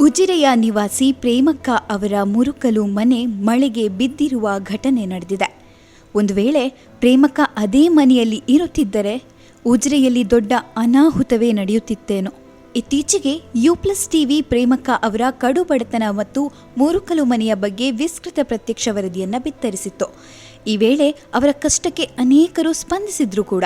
ಉಜಿರೆಯ ನಿವಾಸಿ ಪ್ರೇಮಕ್ಕ ಅವರ ಮುರುಕಲು ಮನೆ ಮಳೆಗೆ ಬಿದ್ದಿರುವ ಘಟನೆ ನಡೆದಿದೆ. ಒಂದು ವೇಳೆ ಪ್ರೇಮಕ್ಕ ಅದೇ ಮನೆಯಲ್ಲಿ ಇರುತ್ತಿದ್ದರೆ ಉಜಿರೆಯಲ್ಲಿ ದೊಡ್ಡ ಅನಾಹುತವೇ ನಡೆಯುತ್ತಿತ್ತೇನೋ. ಇತ್ತೀಚೆಗೆ ಯು ಪ್ಲಸ್ ಟಿವಿ ಪ್ರೇಮಕ್ಕ ಅವರ ಕಡು ಬಡತನ ಮತ್ತು ಮುರುಕಲು ಮನೆಯ ಬಗ್ಗೆ ವಿಸ್ತೃತ ಪ್ರತ್ಯಕ್ಷ ವರದಿಯನ್ನು ಬಿತ್ತರಿಸಿತ್ತು. ಈ ವೇಳೆ ಅವರ ಕಷ್ಟಕ್ಕೆ ಅನೇಕರು ಸ್ಪಂದಿಸಿದ್ರು ಕೂಡ.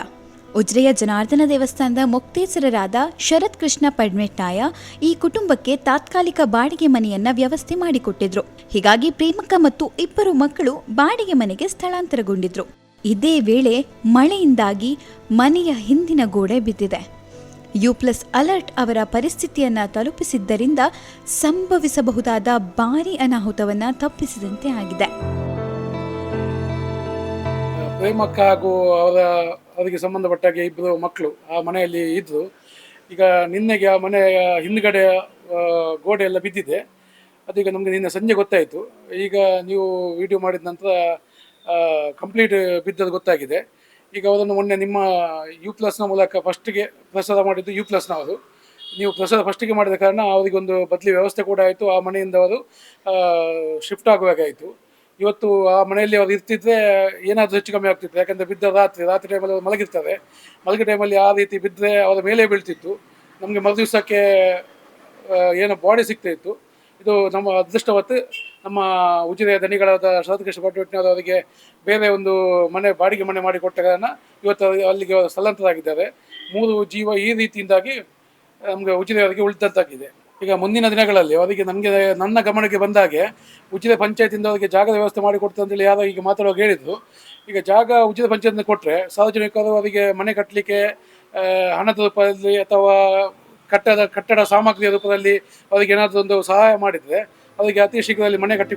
ಉಜ್ರೆಯ ಜನಾರ್ದನ ದೇವಸ್ಥಾನದ ಮುಕ್ತೇಸರರಾದ ಶರತ್ ಕೃಷ್ಣ ಪಡ್ಮೆಟ್ನಾಯ ಈ ಕುಟುಂಬಕ್ಕೆ ತಾತ್ಕಾಲಿಕ ಬಾಡಿಗೆ ಮನೆಯನ್ನ ವ್ಯವಸ್ಥೆ ಮಾಡಿಕೊಟ್ಟಿದ್ರು. ಹೀಗಾಗಿ ಪ್ರೇಮಕ ಮತ್ತು ಇಬ್ಬರು ಮಕ್ಕಳು ಬಾಡಿಗೆ ಮನೆಗೆ ಸ್ಥಳಾಂತರಗೊಂಡಿದ್ರು. ಇದೇ ವೇಳೆ ಮಳೆಯಿಂದಾಗಿ ಮನೆಯ ಹಿಂದಿನ ಗೋಡೆ ಬಿದ್ದಿದೆ. ಯು ಪ್ಲಸ್ ಅಲರ್ಟ್ ಅವರ ಪರಿಸ್ಥಿತಿಯನ್ನ ತಲುಪಿಸಿದ್ದರಿಂದ ಸಂಭವಿಸಬಹುದಾದ ಭಾರಿ ಅನಾಹುತವನ್ನ ತಪ್ಪಿಸಿದಂತೆ ಆಗಿದೆ. ಪ್ರೇಮಕ್ಕ ಹಾಗೂ ಅವರ, ಅವರಿಗೆ ಸಂಬಂಧಪಟ್ಟಾಗೆ ಇಬ್ಬರು ಮಕ್ಕಳು ಆ ಮನೆಯಲ್ಲಿ ಇದ್ದರು ಈಗ ನಿನ್ನೆಗೆ ಆ ಮನೆಯ ಹಿಂದ್ಗಡೆ ಗೋಡೆ ಎಲ್ಲ ಬಿದ್ದಿದೆ. ಅದೀಗ ನಮಗೆ ನಿನ್ನೆ ಸಂಜೆ ಗೊತ್ತಾಯಿತು. ಈಗ ನೀವು ವಿಡಿಯೋ ಮಾಡಿದ ನಂತರ ಕಂಪ್ಲೀಟ್ ಬಿದ್ದದ್ದು ಗೊತ್ತಾಗಿದೆ. ಈಗ ಅವರನ್ನು ಮೊನ್ನೆ ನಿಮ್ಮ ಯು ಪ್ಲಸ್ನ ಮೂಲಕ ಫಸ್ಟಿಗೆ ಪ್ರಸಾರ ಮಾಡಿದ್ದು ಯು ಪ್ಲಸ್ನವರು ನೀವು ಪ್ರಸಾರ ಫಸ್ಟಿಗೆ ಮಾಡಿದ ಕಾರಣ ಅವರಿಗೊಂದು ಬದಲಿ ವ್ಯವಸ್ಥೆ ಕೂಡ ಆಯಿತು. ಆ ಮನೆಯಿಂದ ಅವರು ಶಿಫ್ಟ್ ಆಗುವಾಗಾಯಿತು ಇವತ್ತು ಆ ಮನೆಯಲ್ಲಿ ಅವ್ರು ಇರ್ತಿದ್ರೆ ಏನಾದರೂ ಹೆಚ್ಚು ಕಮ್ಮಿ ಆಗ್ತಿತ್ತು. ಯಾಕಂದರೆ ಬಿದ್ದ ರಾತ್ರಿ ರಾತ್ರಿ ಟೈಮಲ್ಲಿ ಅವ್ರು ಮಲಗಿರ್ತಾರೆ ಮಲಗಿ ಟೈಮಲ್ಲಿ ಆ ರೀತಿ ಬಿದ್ದರೆ ಅವರ ಮೇಲೆ ಬೀಳ್ತಿತ್ತು. ನಮಗೆ ಮರುದಿವಸಕ್ಕೆ ಏನು ಬಾಡಿ ಸಿಗ್ತಾ ಇತ್ತು. ಇದು ನಮ್ಮ ಅದೃಷ್ಟವತ್ತು ನಮ್ಮ ಉಜಿರೆಯ ದಣಿಗಳಾದ ಶರತ್ಕೃಷ್ಣ ಅವರಿಗೆ ಬೇರೆ ಒಂದು ಮನೆ, ಬಾಡಿಗೆ ಮನೆ ಮಾಡಿ ಕೊಟ್ಟ ಕಾರಣ ಇವತ್ತು ಅಲ್ಲಿಗೆ ಸ್ಥಳಾಂತರಾಗಿದ್ದಾರೆ. ಮೂರು ಜೀವ ಈ ರೀತಿಯಿಂದಾಗಿ ನಮಗೆ ಉಜಿರೆಯವರಿಗೆ ಉಳಿದಂತಾಗಿದೆ. ಈಗ ಮುಂದಿನ ದಿನಗಳಲ್ಲಿ ಅದಕ್ಕೆ ನನಗೆ, ನನ್ನ ಗಮನಕ್ಕೆ ಬಂದಾಗೆ ಉಚಿತ ಪಂಚಾಯತಿಂದ ಅದಕ್ಕೆ ಜಾಗದ ವ್ಯವಸ್ಥೆ ಮಾಡಿ ಕೊಡ್ತಾರೆ ಅಂತೇಳಿ ಯಾರೋ ಈಗ ಮಾತಾಡುವಾಗ ಹೇಳಿದ್ದು ಈಗ ಜಾಗ ಉಚಿತ ಪಂಚಾಯತ್ನ ಕೊಟ್ಟರೆ ಸಾರ್ವಜನಿಕರು ಅದಕ್ಕೆ ಮನೆ ಕಟ್ಟಲಿಕ್ಕೆ ಹಣದ ರೂಪದಲ್ಲಿ ಅಥವಾ ಕಟ್ಟಡ ಕಟ್ಟಡ ಸಾಮಗ್ರಿಯ ರೂಪದಲ್ಲಿ ಅದಕ್ಕೆ ಏನಾದರೂ ಒಂದು ಸಹಾಯ ಮಾಡಿದರೆ ಅದಕ್ಕೆ ಅತಿ ಶೀಘ್ರದಲ್ಲಿ ಮನೆ ಕಟ್ಟಿ